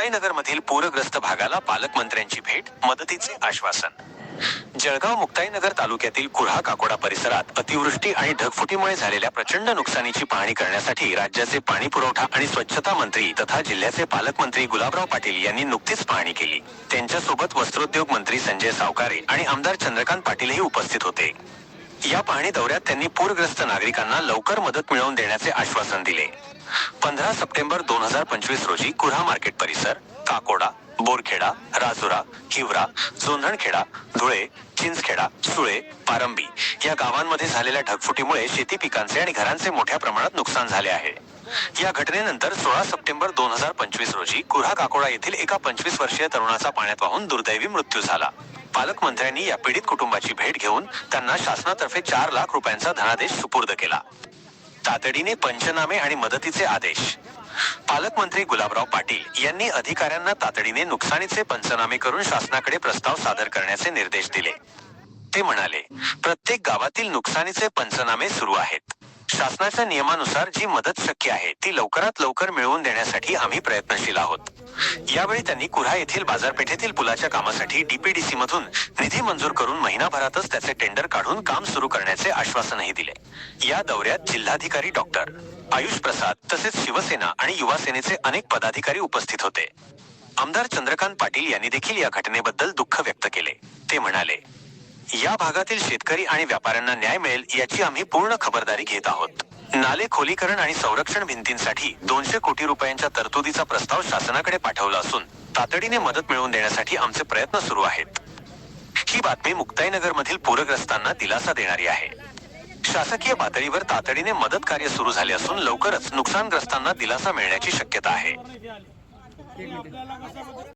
तालुक्यातील पूरग्रस्त भागाला पालकमंत्र्यांची भेट मदतीचे आश्वासन. जळगाव मुक्ताईनगर तालुक्यातील कुऱ्हा काकोडा परिसरात अतिवृष्टी आणि ढगफुटीमुळे झालेल्या प्रचंड नुकसानीची पाहणी करण्यासाठी राज्याचे पाणी पुरवठा आणि स्वच्छता मंत्री तथा जिल्ह्याचे पालकमंत्री गुलाबराव पाटील यांनी नुकतीच पाहणी केली. त्यांच्यासोबत वस्त्रोद्योग मंत्री संजय सावकारे आणि आमदार चंद्रकांत पाटीलही उपस्थित होते. या पाहणी दौऱ्यात त्यांनी पूरग्रस्त नागरिकांना लवकर मदत मिळवून देण्याचे आश्वासन दिले. पंधरा सप्टेंबर दोन हजार पंचवीस रोजी कुऱ्हा मार्केट परिसर काकोडा बोरखेडा राजुरा हिवरा जोंधणखेडा धुळे चिंचखेडा सुळे पारंबी या गावांमध्ये झालेल्या ढगफुटीमुळे शेती पिकांचे आणि घरांचे मोठ्या प्रमाणात नुकसान झाले आहे. या घटनेनंतर सोळा सप्टेंबर दोन हजार पंचवीस रोजी कुऱ्हा काकोडा येथील एका पंचवीस वर्षीय तरुणाचा पाण्यात वाहून दुर्दैवी मृत्यू झाला. पालकमंत्र्यांनी या पीडित कुटुंबाची भेट घेऊन त्यांना शासनातर्फे चार लाख रुपयांचा धनादेश सुपूर्द केला. तातडीने पंचनामे आणि मदतीचे आदेश. पालकमंत्री गुलाबराव पाटील यांनी अधिकाऱ्यांना तातडीने नुकसानीचे पंचनामे करून शासनाकडे प्रस्ताव सादर करण्याचे निर्देश दिले. ते म्हणाले प्रत्येक गावातील नुकसानीचे पंचनामे सुरू आहेत. शासनाच्या नियमानुसार जी मदत शक्य आहे ती लवकरात लवकर मिळवून देण्यासाठी आम्ही प्रयत्नशील आहोत. यावेळी त्यांनी कुऱ्हा येथील बाजारपेठेतील पुलाच्या कामासाठी डीपीडीसी मधून निधी मंजूर करून महिनाभरातच त्याचे टेंडर काढून काम सुरू करण्याचे आश्वासनही दिले. या दौऱ्यात जिल्हाधिकारी डॉक्टर आयुष प्रसाद तसेच शिवसेना आणि युवा सेनेचे अनेक पदाधिकारी उपस्थित होते. आमदार चंद्रकांत पाटील यांनी देखील या घटनेबद्दल दुःख व्यक्त केले. ते म्हणाले या भागातील शेतकरी आणि व्यापाऱ्यांना न्याय मिळेल याची आम्ही पूर्ण खबरदारी घेत आहोत. नाले खोलीकरण आणि संरक्षण भिंतींसाठी दोनशे कोटी रुपयांच्या तरतुदीचा प्रस्ताव शासनाकडे पाठवला असून तातडीने मदत मिळवून देण्यासाठी आमचे प्रयत्न सुरू आहेत. ही बातमी मुक्ताईनगर मधील पूरग्रस्तांना दिलासा देणारी आहे. शासकीय पातळीवर तातडीने मदत कार्य सुरू झाले असून लवकरच नुकसानग्रस्तांना दिलासा मिळण्याची शक्यता आहे.